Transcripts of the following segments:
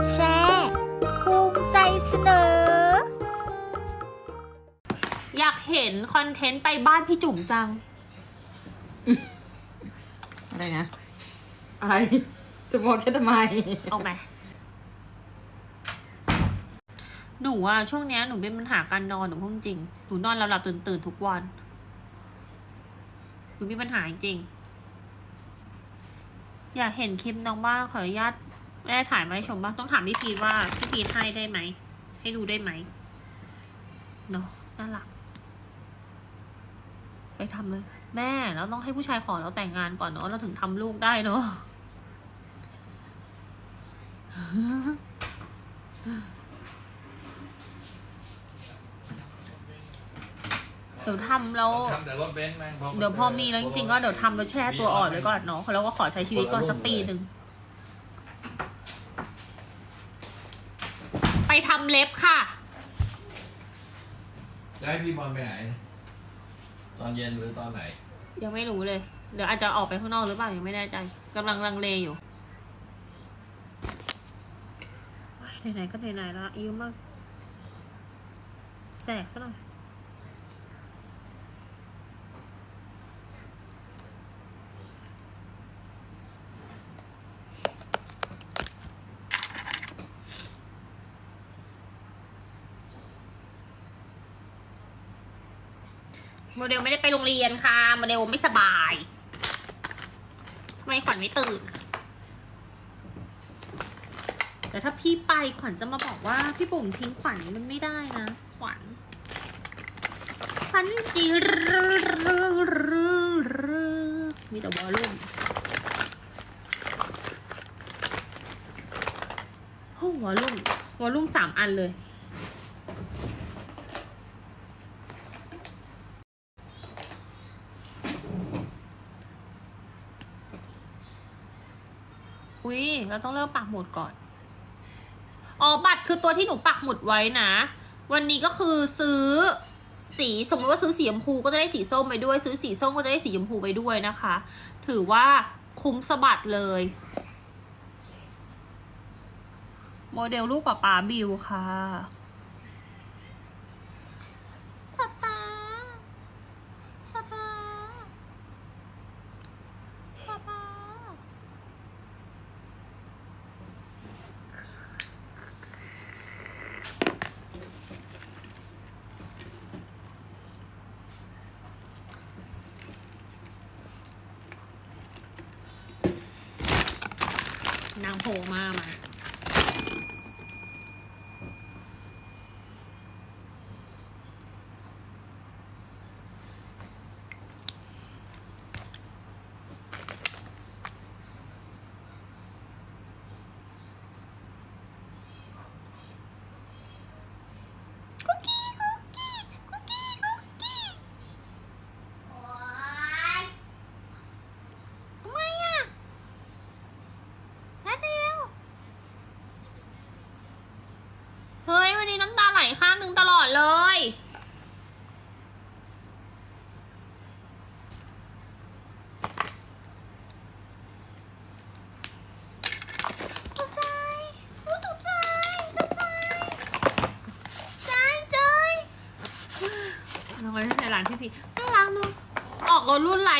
ดแชร์ภูมิใจเสนอ อยากเห็นคอนเทนต์ไปบ้านพี่จุ๋มจัง อะไรนะอะไรจะมองแค่ทำไม เอาไหมหนูอะช่วงเนี้ยหนูเป็นปัญหาการนอนหนูพูดจริง หนูนอนหลับๆตื่นตื่นๆทุกวัน หนูมีปัญหาจริง อยากเห็นคลิปน้องบ้างขออนุญาต แม่ถ่ายมาให้ชมบ้างต้องถามพี่พีทว่าพี่พีทให้ได้ไหม ให้ดูได้ไหมเนาะน่ารัก ไปทำเลย แม่แล้วต้องให้ผู้ชายขอเราแต่งงานก่อนเนาะเราถึงทำลูกได้เนาะเดี๋ยวทำแล้วทำแต่รถเบนซ์แม่งเดี๋ยวพอมีแล้วจริงๆก็เดี๋ยวทำแล้วแช่ตัวอ่อนไว้ก่อนเนาะแล้วก็ขอใช้ชีวิตก่อนสักปีหนึ่ง ไปทำเล็บค่ะจะให้พี่บอลไปไหน ตอนเย็นหรือตอนไหน ยังไม่รู้เลย เดี๋ยวอาจจะออกไปข้างนอกหรือเปล่ายังไม่แน่ใจกำลังลังเลอยู่โอ๊ยไหนๆก็ไหนๆแล้วยืมมากแสกซะหน่อย โมเดลไม่ได้ไปโรงเรียนค่ะ โมเดลไม่สบายทำไมขวัญไม่ตื่น แต่ถ้าพี่ไปขวัญจะมาบอกว่าพี่บุ๋มทิ้งขวัญมันไม่ได้นะ ขวัญขวัญจีรรรรมีแต่วอลลุ่มโอ้วอลลุ่มวอลลุ่มสามอันเลย เราต้องเริ่มปักหมุดก่อน อ๋อ บัตรคือตัวที่หนูปักหมุดไว้นะ วันนี้ก็คือซื้อสีสมมติว่าซื้อสีชมพูก็จะได้สีส้มไปด้วย ซื้อสีส้มก็จะได้สีชมพูไปด้วยนะคะ ถือว่าคุ้มสะบัดเลย โมเดลลูกป่าป่าบิวค่ะป๊าป๊าป๊าป๊าป๊าป๊า นางโผล่มามา คุกกี้ คุกกี้ คุกกี้ คุกกี้ทำไมอะ แป๊บเดียว เฮ้ย วันนี้น้ำตาไหลข้างห นึงตลอดเลยตกใจอู้ตกใจตกใจใจใจลงไปที่ในร้านพี่พีน่ารักเนอะออกรถรุ่นอะไร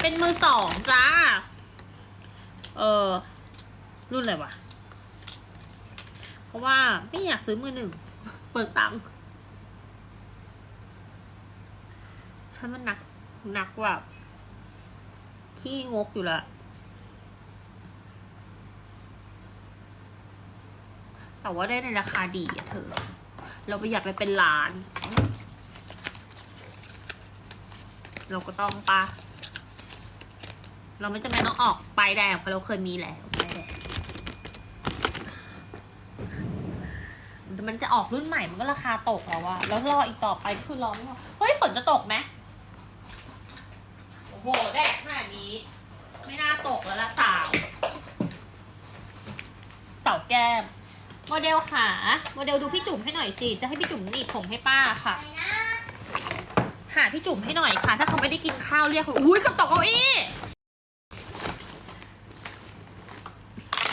เป็นมือสองจ้า เออ รุ่นอะไรวะ เพราะว่าไม่อยากซื้อมือหนึ่ง เปิดตังค์ฉันมันหนักหนักแบบขี้งกอยู่ละแต่ว่าได้ในราคาดีอะเธอ เราไปอยากไปเป็นล้าน เราก็ต้องปะเราไม่จำเป็นต้องออกไปแดงเพราะเราเคยมีแล้วไปายแดง มันจะออกรุ่นใหม่มันก็ราคาตกแล้วอะแล้วรออีกต่อไปคือรอไม่พอเฮ้ยฝนจะตกไหมโอ้โหแดดขนาดนี้ ไม่น่าตกแล้วล่ะสาวสาวแก้มโมเดลขาโมเดลดูพี่จุ๋มให้หน่อยสิ จะให้พี่จุ๋มหนีบผมให้ป้าค่ะ หาพี่จุ๋มให้หน่อยค่ะ ถ้าเขาไม่ได้กินข้าวเรียกเขาอุ้ยกับตกเก้าอี้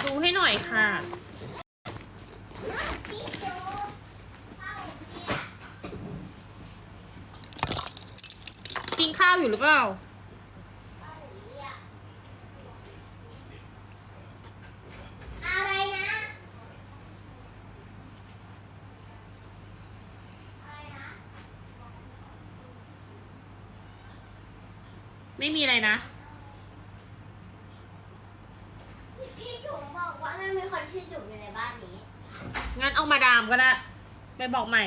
ดูให้หน่อยค่ะ กินข้าวอยู่หรือเปล่า อะไรนะ ไม่มีอะไรนะ พี่จุ๋มบอกว่าไม่มีคนชื่อจุ๋มอยู่ในบ้านนี้ งั้นเอามาดามก็ได้ ไปบอกใหม่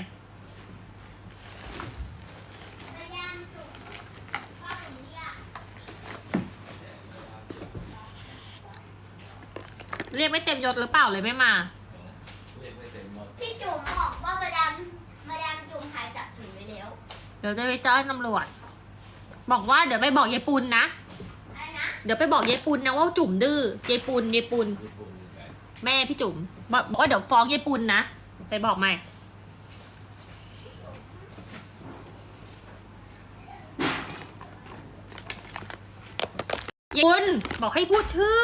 มายามจุ๋มพ่อหนูเรียก เรียกไม่เต็มยศหรือเปล่าเลยไม่มา เรียกไม่เต็มหมดพี่จุ๋มบอกว่ามาดามมาดามจุ๋มหายจากศูนย์ไปแล้วเดี๋ยวจะไปแจ้งตำรวจ บอกว่าเดี๋ยวไปบอกยายปุนนะ อะไรนะเดี๋ยวไปบอกยายปุนนะว่าจุ่มดื้อยายปุนยายปุนญี่ปุ่นยังไงแม่พี่จุ๋มบอกบอกว่าเดี๋ยวฟ้องยายปุนนะ ไปบอกใหม่ ยายปุนบอกให้พูดชื่อ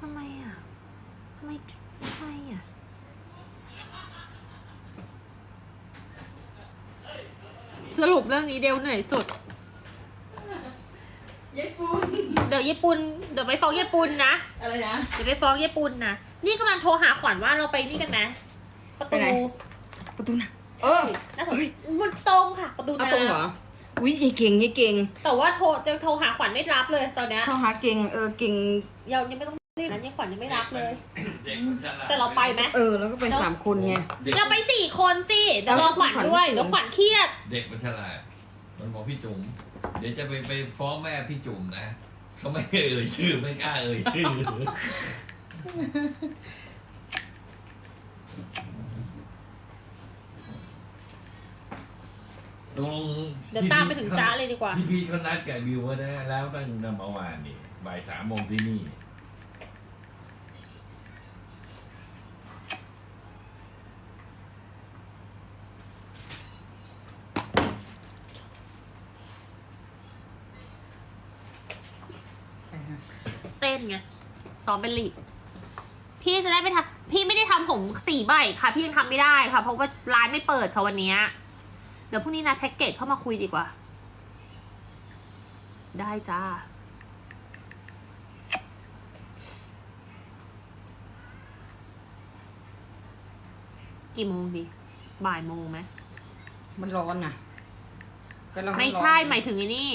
ทำไมอะ ทำไมทำไมอะ สรุปเรื่องนี้เดวเหนื่อยสุดยายปูนเดี๋ยวญี่ปุ่นเดี๋ยวไปฟ้องญี่ปุ่นนะ อะไรนะ เดี๋ยวไปฟ้องญี่ปุ่นนะ นี่กำลังโทรหาขวัญว่าเราไปนี่กันไหมประไปตูไหน ประตูน่ะเออแล้วผมมันตรงค่ะ ประตูเอาน้ตรงเหรออุ้ยยายเก่งยายเก่งำแต่ว่าโทรจะโทรหาขวัญไม่รับเลยตอนเนี้ยเข้าหาเก่งเออเก่ง ยังยังไม่ต้อง รีบนะยังขวัญยังไม่รับเลย เด็กมันฉลาดแต่เราไปไหมเออ แล้วก็เป็นสามคนไง เด็กเราไปสี่คนสิเดี๋ยวรอขวัญด้วยเดี๋ยวขวัญเครียด เด็กมันฉลาดมันบอกพี่จุ๋มเดี๋ยวจะไปไปฟ้องแม่พี่จุ๋มนะเขาไม่เอ่ยชื่อไม่กล้าเอ่ยชื่อตรงเดี๋ยวตามไปถึงจ้าเลยดีกว่า พี่พีทเขานัดกับบิวไว้นะแล้วตั้งนำเมื่อวานนี่บ่ายสามโมงที่นี่ เต้นไง ซ้อมเป็นลีดพี่จะได้ไปทำพี่ไม่ได้ทำผมสี่ใบค่ะ พี่ยังทำไม่ได้ค่ะ เพราะว่าร้านไม่เปิดค่ะวันเนี้ยเดี๋ยวพรุ่งนี้นัดแพ็กเกจเข้ามาคุยดีกว่า ได้จ้า กี่โมงดี บ่ายโมงไหมมันร้อนน่ะก็เราไม่ร้อนใช่หมายถึงไอ้นี่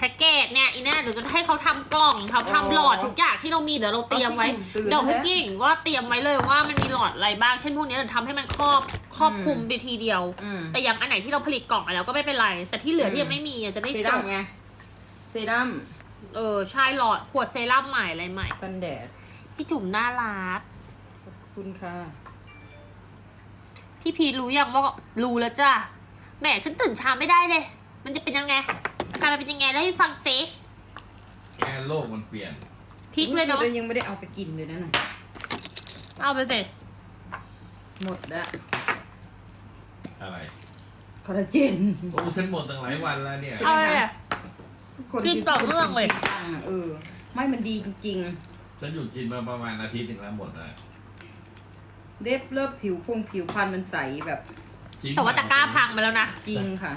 แพ็กเกจเนี่ยอีน่าเดี๋ยวจะให้เขาทำกล่องทำทำหลอดทุกอย่างที่เรามีเดี๋ยวเราเตรียมไว้ตื่นเดี๋ยวให้แล้วพี่หญิงว่าเตรียมไว้เลยว่ามันมีหลอดอะไรบ้างเช่นพวกนี้เราทำให้มันครอบครอบอืมคลุมไปทีเดียว อืม แต่อย่างอันไหนที่เราผลิตกล่องไปแล้วก็ไม่เป็นไร แต่ที่เหลืออืมที่ยังไม่มีอะจะได้เซจรั่มบไง เซรั่มเออใช่หลอดขวดเซรั่มใหม่อะไรใหม่กันแดด พี่จุ๋มน่ารักขอบคุณค่ะ พี่พีรู้ยังว่ารู้แล้วจ้ะแหมฉันตื่นเช้าไม่ได้เลย มันจะเป็นยังไงอาการมันเป็นยังไงแล้วให้ฟังเซ็กแค่โลกมันเปลี่ยน พริกเลยเนาะเรายังไม่ได้เอาไปกินเลยนะน่ะเอาไปเสร็จหมดแล้วอะไรคอลลาเจนโอ้ฉันหมดตั้งหลายวันแล้วเนี่ยใช่เอาไหมเลยคะอะกินต่อเนื่องเลยเออ ไม่มันดีจริง ฉันหยุดกินมาประมาณอาทิตย์หนึ่งแล้วหมดเลยๆเด็บเลิบผิวพงผิวพรรณมันใสแบบจริงแต่ว่าตะกร้าพังไปแล้วนะ จริงค่ะ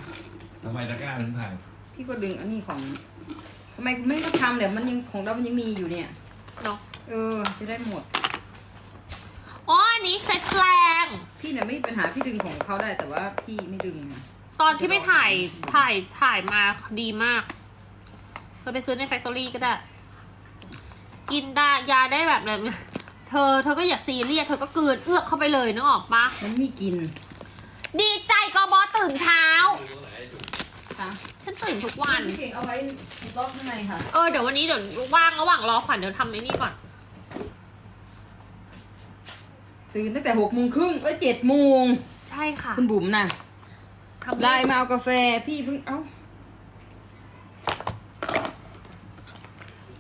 ทำไมตะกร้าถึงพังพี่ก็ดึงอันนี้ของทำไมไม่ก็ทำเดี๋ยวมันยังของเรามันยังมีอยู่เนี่ย เนาะเออ จะได้หมด อ๋ออันนี้เซ็ตแพลง พี่เนี่ยไม่มีปัญหาพี่ดึงของเขาได้แต่ว่าพี่ไม่ดึงไงตอนที่ไปถ่าย ถ่าย ถ่ายมาดีมากเธอไปซื้อในแฟคทอรี่ก็ได้ กินได้ยาได้แบบแบบเธอ เธอก็อยากซีเรียส เธอก็กลืนเอื้อกเข้าไปเลยนึกออกปะมันไม่กิน ดีใจกอบอตื่นเช้าค่ะ ฉันตื่นทุกวันพี่เก่งเอาไว้รอบข้างในค่ะ เออเดี๋ยววันนี้เดี๋ยวว่างระหว่างรอขวัญเดี๋ยวทำไอ้นี่ก่อน ตื่นตั้งแต่หกโมงครึ่งเอ้ยเจ็ดโมงใช่ค่ะคุณบุ๋มน่ะทำไลน์มาเอากาแฟพี่เพิ่งเอ้า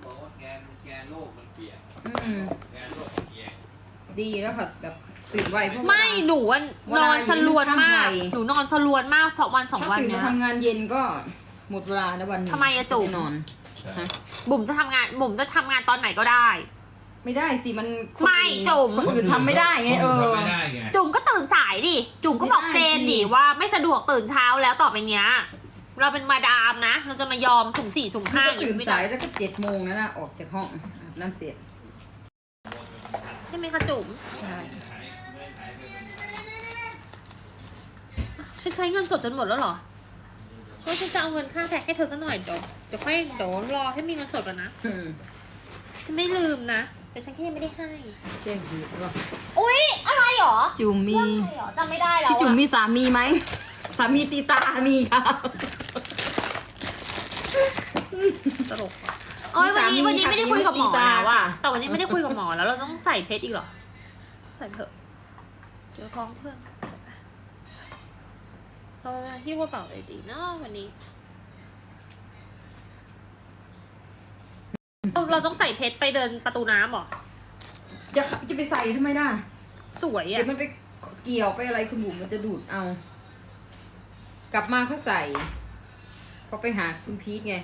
บอกว่าแกนแกนโลกมันเปลี่ยนอืมแกนโลกมันเปลี่ยน ดีแล้วค่ะแบบ ตื่นไวเพราะว่า ไม่หนูอะเวนลาอนสลวนมากอยู่ในถ้ำไว หนูนอนสลวนมากสองวันสองถ้าวันตื่นเนี้มายทำงานเย็นก็หมดเวลาแล้ววันหนึงทำไมอะจุ๋มไปนอน ใช่ฮะ บุ๋มจะทำงานบุ๋มจะทำงานตอนไหนก็ได้ ไม่ได้สิมันคนไม่อื่นจุ๋ม คนอื่นทำไม่ได้ไงเออ ทำไม่ได้ไงจุ๋มก็ตื่นสายดิจุ๋มก็บอกไม่เจได้นสิดิ ว่าไม่สะดวกตื่นเช้าแล้วต่อไปเนี้ย เราเป็นมาดามนะ เราจะมายอมสุ่มสี่สุ่มห้านี่อก็ย่างตื่นนี้ไม่สาได้ยแล้วก็เจ็ดโมงแล้วนะออกจากห้องอาบน้ำเสร็จใช่ไหมคะจุ๋มใช่ ฉันใช้เงินสดจนหมดแล้วเหรอก็ฉันจะเอาเงินค่าแท็กให้เธอสักหน่อยเดี๋ยวเดี๋ยวค่อยเดี๋ยวรอให้มีเงินสดก่อนนะ อืมฉันไม่ลืมนะ แต่ฉันแค่ยังไม่ได้ให้แจ้งคือว่าอุ๊ย อะไรหรอจุ๋มมีเรื่องอะไรหรอจำไม่ได้แล้วพี่จุ๋มอะมีสามีไหมสามีตีตามีค่ะ ตลกว่ะโอ้ยวันนี้มีสามีวันนี้ไม่ได้ค่ะคุยกับหมอมีตาแล้วอะค่ะ แต่วันนี้ไม่ได้คุยกับหมอแล้วเราต้องใส่เพชรอีกเหรอ ใส่เถอะ เจอท้องเพื่อน เราหิ้วกระเป๋าเลยดีเนาะวันนี้ เราเราต้องใส่เพชรไปเดินประตูน้ำเหรอ จะจะไปใส่ทำไมล่ะสวยเดี๋อะยวมันไปเกี่ยวไปอะไรคุณบุ๋มมันจะดูดเอา กลับมาเขาใส่พอไปหาคุณพีทไง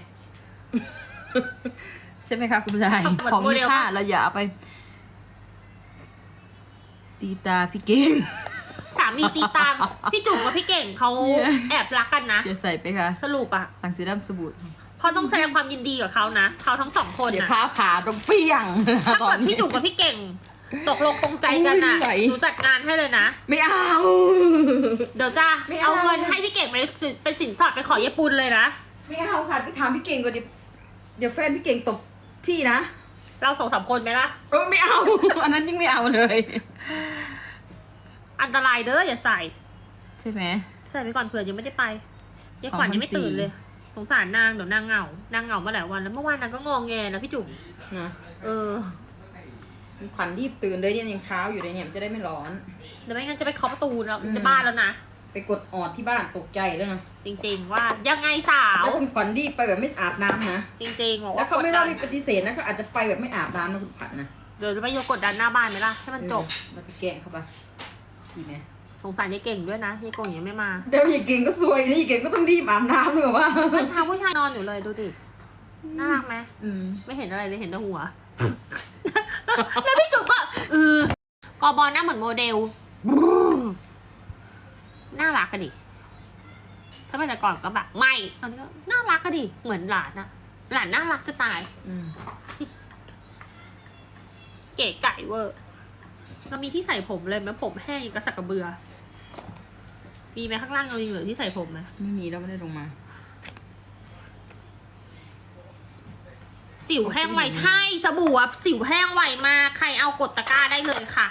ใช่ไหมคะคุณชายของมีค่าเราอย่าเอาไป ตีตาพี่เก่งสา มีตีตามพี่จุ๋มกับพี่เก่งเขาเนี่ยแอบรักกันนะอย่าใส่ไปค่ะ สรุปอะสั่งซีรัมสบู่เพราะต้องแสดงความยินดีกับเขานะเขาทั้งสองคนเดี๋ยวนะพ้าผ่าตรงเปี้ยงถ้าตอเกินดนี้พี่จุ๋มกับพี่เก่ง ตกลงปรงใจกันอะอุ้ยไม่ไหว หนูจัดงานให้เลยนะ ไม่เอา เดี๋ยวจะไม่เอา เอาเงินให้พี่เก่งไปสิเป็นสินสอดไปขอเยปุนเลยนะ ไม่เอาค่ะไปถามพี่เก่งก่อนดิเดี๋ยวแฟนพี่เก่งตบพี่นะเราสองสามคนไหมล่ะ เออไม่เอา อันนั้นยิ่งไม่เอาเลยอั นตรายเด้ออย่าใส่ ใช่ไหม ใส่ไปก่อนเผื่อยังไม่ได้ไปยายขวัญยังไม่ตื่นเลย สงสารนางเดี๋ยวนางเหงานางเหงามาหลายวันแล้วเมื่อวานนางก็งองแงนะพี่จุ๋มนะเออขวัญรีบตื่นเลยเนี่ยยังเช้าอยู่เลยเนี่ยมันจะได้ไม่ร้อน เดี๋ยวไม่งั้นจะไปเคาะประตูแล้วอืมในบ้านแล้วนะไปกดออดที่บ้านตกใจแล้วนะจริง ๆ ว่ายังไงสาวแล้วคุณขวัญรีบไปแบบไม่อาบน้ำนะจริงๆบอกแล้วว่าเขากดไม่ดัว่านไม่ปฏิเสธนะเขาอาจจะไปแบบไม่อาบน้ำนะคุณขวัญนะเดี๋ยวจะไปโยกกดดันหน้าบ้านไหมล่ะให้มันจบเออแล้วไปแกล้งเขาไป ดีไหมสงสารยายเก่งด้วยนะยายเก่งยังไม่มาเดี๋ยวอีกเก่งก็ซวยนะอีกเก่งก็ต้องรีบอาบน้ำเลยว่าเมื่อเช้าผู้ชายนอนอยู่เลยดูดิน่ารักไหมอืมไม่เห็นอะไรเลยเห็นแต่หัว แล้วพี่จุ๊บก็เออกอบอลหน้าเหมือนโมเดลน่ารักกันดิถ้าเป็นแต่ก่อนก็แบบไม่ตอนนี้ก็น่ารักกันดิเหมือนหลานอะหลานน่ารักจะตายอืมเก๋ไก่เวอร์ เรามีที่ใส่ผมเลยไหมผมแห้งอย่างกระสักกระเบือ มีไหมข้างล่างเรายังเหลือที่ใส่ผมไหมไม่มีแล้วไม่ได้ลงมา สิวแห้งไวใช่สบู่อะสิวแห้งไวมากใครเอากดตะกร้าได้เลยค่ะ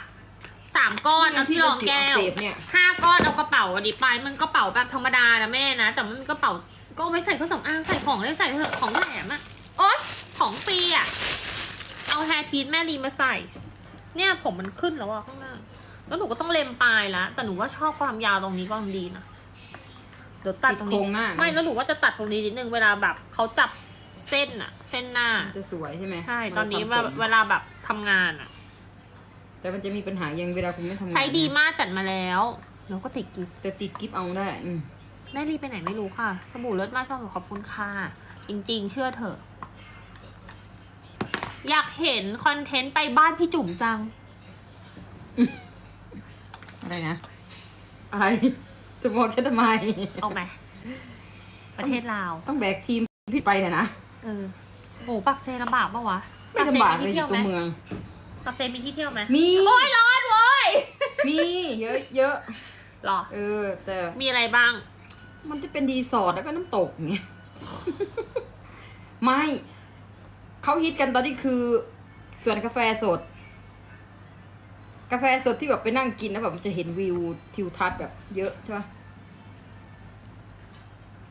สามก้อนเอาที่รองแก้วเสพเนี่ยห้าก้อนเอากระเป๋าอันนี้ไป มันกระเป๋าแบบธรรมดานะแม่นะ แต่มันมีกระเป๋าก็เอาไว้ใส่เครื่องสำอางใส่ของได้ใส่เถอะของแถมอะโอ๊ยของฟรีอะเอาแฮร์พีทแม่รีมาใส่ เนี่ยผมมันขึ้นแล้วอะข้างหน้า แล้วหนูก็ต้องเล็มปลายละแต่หนูว่าชอบความยาวตรงนี้ก็ดีนะเดี๋ยวตัดตรงติดโครนี้งหน้า ไม่แล้วหนูว่าจะตัดตรงนี้นิดนึงเวลาแบบเขาจับเส้นอะเส้นหน้ามันจะสวยใช่ไหมใช่ ตอนนี้เวแบลาบทำผมเวลาแบบทำงานอะแต่มันจะมีปัญหายังเวลาคุณไม่ทำงานใช้ดีมากจัดมาแล้วแล้วก็ติดกิฟต์แต่ติดกิฟเอาได้อืมแม่รีไปไหนไม่รู้ค่ะ สบู่เลิศมากชอบขอบคุณค่ะ จริง ๆ เชื่อเถอะ อยากเห็นคอนเทนต์ไปบ้านพี่จุ๋มจัง อะไรนะ อะไรจะบอกแค่ทำไม เอาไหมประเทศลาว ต้องแบกทีมพี่ไปนะนะ เออโอ้ปักเซลำบากปะวะไม่ลำบากปัเลยเซอมีที่เที่ยวไหมยู่ตัวเมืองปักเซมีที่เที่ยวไหมมีโอ้ยร้อนเว้ย มีเยอะเยอะหรอ เออ แต่ มีอะไรบ้าง มันจะเป็นรีสอร์ทแล้วก็น้ำตกเนี่ย ไม่ เขาฮิตกันตอนนี้คือสวนกาแฟสด กาแฟสดที่แบบไปนั่งกินแล้วแบบมันจะเห็นวิวทิวทัศน์แบบเยอะใช่ปะ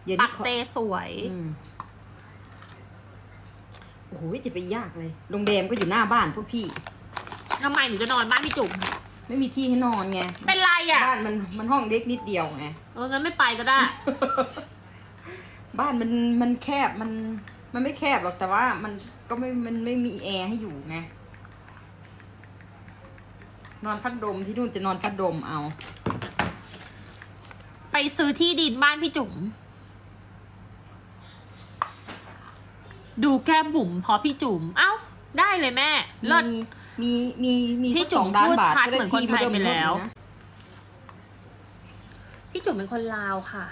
เดี๋ยวปันี้กเขาเซสวย อืมโอ้โหจะไปยากเลยโรงแรมก็อยู่หน้าบ้านพวกพี่ ทำไมหนูจะนอนบ้านพี่จุ๋มไม่มีที่ให้นอนไงเป็นไรอะ บ้านมันมันห้องเล็กนิดเดียวไง เอองั้นไม่ไปก็ได้ บ้านมันมันแคบมันมันไม่แคบหรอกแต่ว่ามัน ก็ไม่มันไม่มีแอร์ให้อยู่ไง นอนพัดลมที่นู่นจะนอนพัดลมเอา ไปซื้อที่ดินบ้านพี่จุ๋ม ดูแก้มบุ๋มเพราะพี่จุ๋ม เอ้า ได้เลยแม่ เลิศ มีมีมีพี่สักจุ๋สมองล้านพูดบาทชัดก็ด้เหมือนคนไทยที่ไปแล้วเริ่มนะพี่จุ๋มเป็นคนลาวค่ะ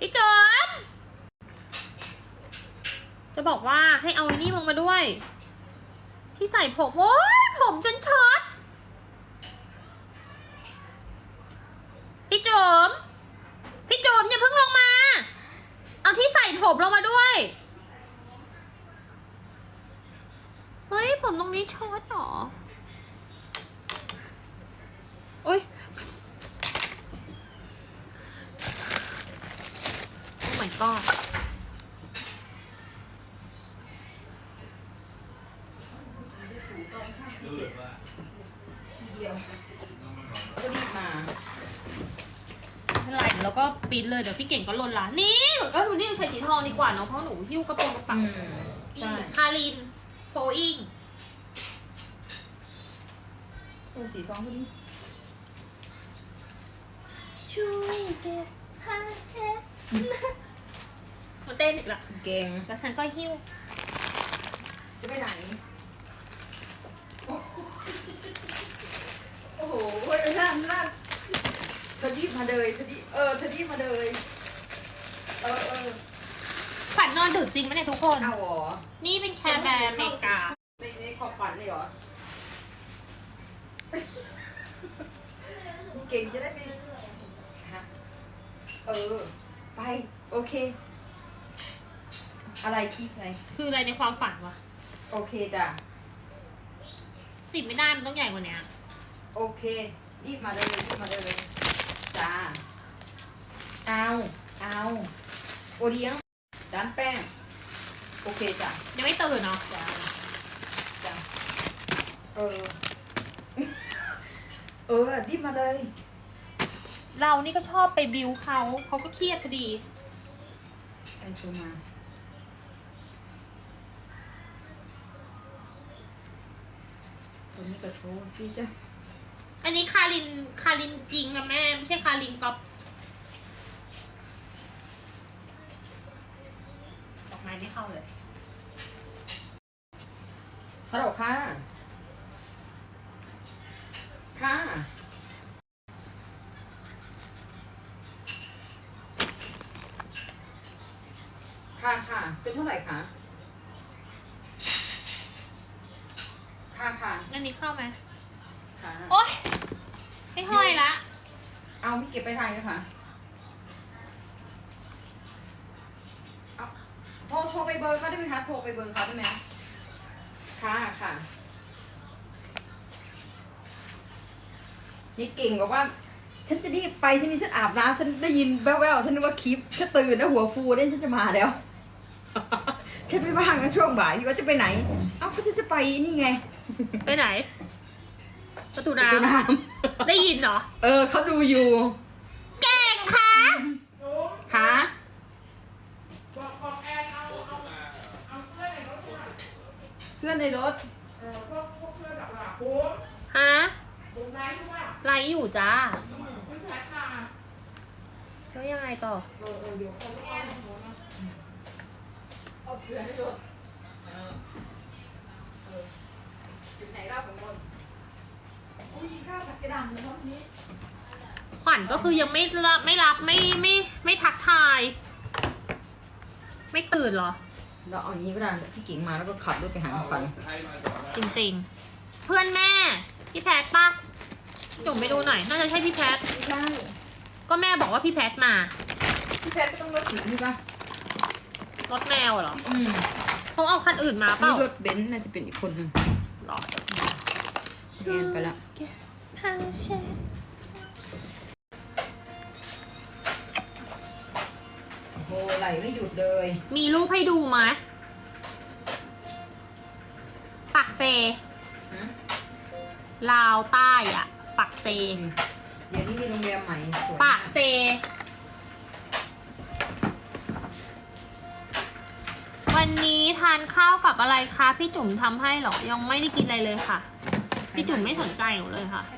พี่จุ๋มจะ บอกว่าให้เอาไอ้นี่ลงมาด้วย ที่ใส่ผมโอ้ยผมจนช็อตพี่จุ๋มพี่จุ๋มอย่าเพิ่งลงมา เอาที่ใส่ผมลงมาด้วย เฮ้ย ผมตรงนี้ช็อตเหรอโอ้ยโอ้ my god เราก็ปิดเลยเดี๋ยวพี่เก่งก็ลนละนี่ก็ดูนี่ใส่สีทองดีกว่าเนาะเพราะหนูหิ้วกระโปรงกระเป๋าอืมใช่ คารินโฟอิงตัวสีทองพอดีช่วยเก็บผ้าเช็ดมาเต้นอีกละเก่งแล้วฉันก็หิ้ว จะไปไหน โอ้โหเว้ยนั่นนั่น เธอรีบมาเลยเธอรีบเออเธอรีบมาเลยเออเออฝันนอนดึกจริงไหมเนี่ยทุกคน เอาเหรอนี่เป็นแคร์แบร์เมกา ในในขอบฝันเลยเหรอเก่งจะได้ไปฮะเออ ไป โอเค อะไรคลิปไงคืออะไรในความฝันวะโอเคจ้ะติดไม่ได้มันต้องใหญ่กว่านี้โอเครีบมาเลยรีบมาเลย จ้า เอา เอาโอเลี้ยงด้านแป้ง โอเคจ้ะยังไม่ตื่นเนาะจ้าจ้าเออ เออรีบมาเลย เรานี่ก็ชอบไปบิวเขาเขาก็เครียดพอดีไอตัวมา ตัวนี้ก็โชว์สิจ้ะ อันนี้คารินคารินจริงนะแม่ ไม่ใช่คารินก๊อปดอกไม้ไม่เข้าเลยฮัลโหลค่ะ ค่ะ ค่ะค่ะ เป็นเท่าไหร่คะ ค่ะค่ะ อันนี้เข้าไหม ค่ะ โอ๊ยไม่ห้อยละ เอาพี่เก็บไปทายเลยค่ะเอาโทรโทรไปเบอร์เขาได้ไหมคะโทรไปเบอร์เขาได้ไหมค่ะค่ะนี่เก่งบอกว่า ฉันจะรีบไปฉันนี่ฉันอาบน้ำฉันได้ยินแว่วๆฉันนึกว่าคลิปฉันตื่นแล้วหัวฟูได้ฉันจะมาแล้วฉันไม่ว่างนะช่วงบ่ายพี่ว่าจะไปไหน เอ้าก็ฉันจะไปนี่ไง ไปไหนประตูไปดูน้ำน้ำได้ยินเหรอ เออเขาดูอยู่ เก่งค่ะ ค่ะ บอกบอกแอนเอาเอาเอาเสื้อในรถค่ะ เสื้อในรถ เออพวกพวกเสื้อแบบหลักผมฮะผมไลฟ์ว่าไลฟ์อยู่จ้าคุณแพทมาก็ยังไงต่อ เออเออเดี๋ยวเขาแอนเอาเสื้อในรถเออเอออยู่ไหนเล่าของบนอุ้ยข้าวผัดกระดำเลยรอบนี้ขวัญก็คือยังไม่รับไม่รับไม่ไม่ไม่ทักทาย ไม่ตื่นเหรอ เราเอาอย่างนี้ก็ได้พี่กิ่งมาแล้วก็ขับรถไปหาขวัญจริงๆ เพื่อนแม่ พี่แพทปะจุ่มไปดูหน่อย น่าจะใช่พี่แพท ไม่ใช่ก็แม่บอกว่าพี่แพทมา พี่แพทก็ต้องรถสีนี่ป่ะรถแมวเหรออืมเขาเอาคันอื่นมาเปนี่ล่ารถเบนซ์น่าจะเป็นอีกคนหนึ่งหรอแอนไปละโอ้โห ไหลไม่หยุดเลย มีรูปให้ดูไหมปักเซฮะลาวใต้อะปักเซ เดี๋ยวนี้มีโรงแรมใหม่สวยปากเซ วันนี้ทานข้าวกับอะไรคะ พี่จุ๋มทำให้เหรอ ยังไม่ได้กินอะไรเลยค่ะ พี่จุ๋มไม่สนใจหนูเลยค่ะแฮปปี้